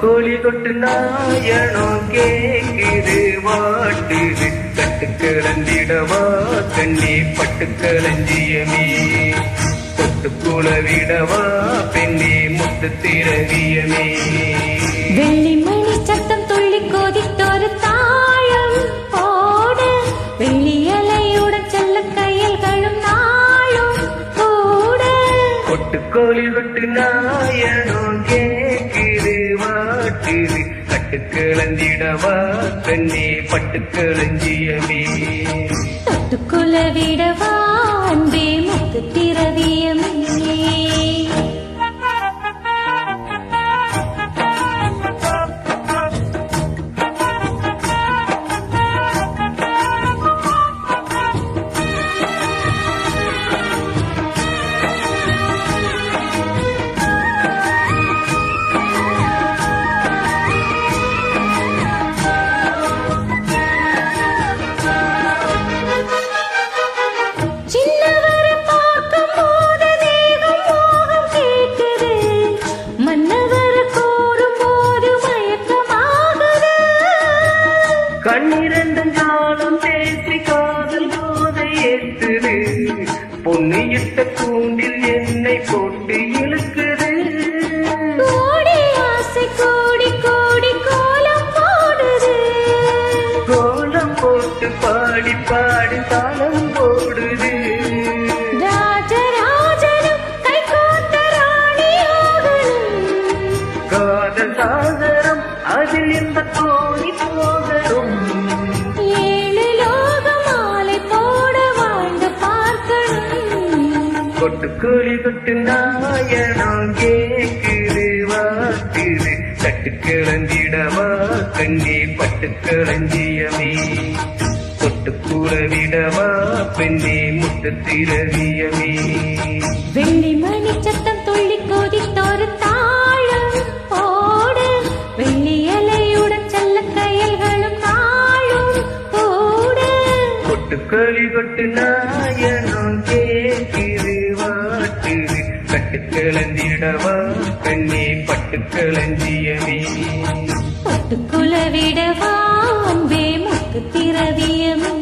கோழி கொட்டு நாயனோ கேக்குது வாட்டுது கட்டு கிளந்திடவா கண்ணி பட்டு களஞ்சியமே தொட்டு குளவிடவா பெண்ணே முத்து திரவியமே கொட்டுக்கோழி கொட்டு நாயனோ கேக்குது வாட்டுது கட்டு கண்ணே பட்டுக்கிழஞ்சியமே களஞ்சியமே விடவா அன்பே முத்து திரவியமே போதை ஏத்துது. பொன்னியிட்ட கூண்டில் என்னை போட்டு இழுக்குது. கோடி ஆசை கோடி கோடி கோலம் போடுது. கோலம் போட்டு பாடி பாடி தாளம் பார்க்கணும் கொட்டுக்கோழி கொட்டு நாயனம் கேக்குது வாக்குது தட்டு கிளந்திடவா கண்ணே பட்டு களஞ்சியமே தொட்டு கூறவிடவா பெண்ணே முட்டு திரவியமே வெள்ளி மணி சத்தம் துள்ளி கொதித்தொரு தாழம் போட. வெள்ளி அலையுடன் செல்ல கையல்களும் நாளும் கூட கொட்டுக்கோழி கொட்டு நாயனம் வாட்டுது தட்டு கிளந்திடவா கண்ணே பட்டு களஞ்சியமே பொட்டுக்குல விடவா? அன்பே முத்து திரவியமே.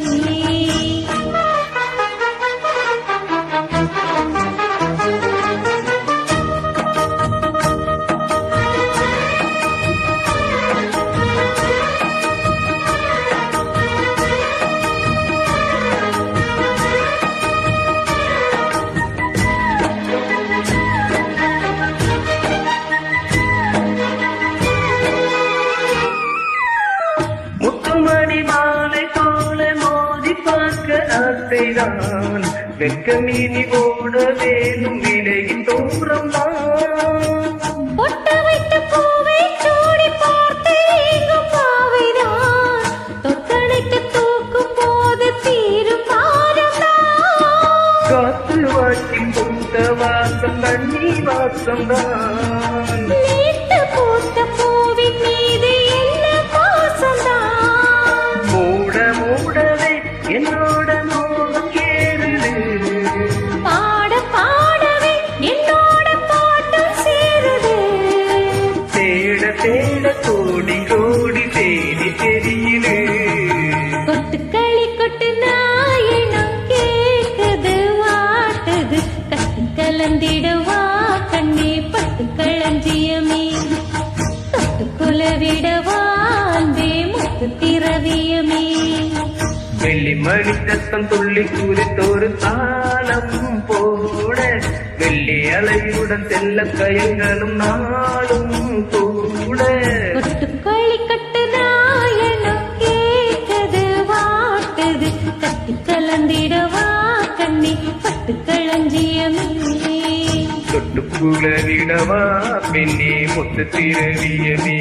ஏங்கும் பாவைதான். தொட்டணைத்து தூக்கும் போது தீரும் பாரம்தான் காத்து வாட்டி பூத்த வாசம் தண்ணி வாசம் தான் பூத்த பூவின் மீது என்ன பாசம்தான்? மூட மூடவே என்னோட தேட கோடி கோடி தேடி தெரியுது கொட்டுக்களி கொட்டு நாயனம் கேக்குது வாட்டுது. கட்டு கலந்திடவா கண்ணே பட்டு களஞ்சியமே தொட்டுக்குல விடவா அன்பே முத்து திரவியமே வெள்ளி மணி சத்தம் துள்ளி குறித்தொரு தாளம் போட வெள்ளி அலையுடன் செல்ல கயங்களும் நாளும் தொட்டுக்குளவிடவா பெண்ணே முத்து திரவியமே.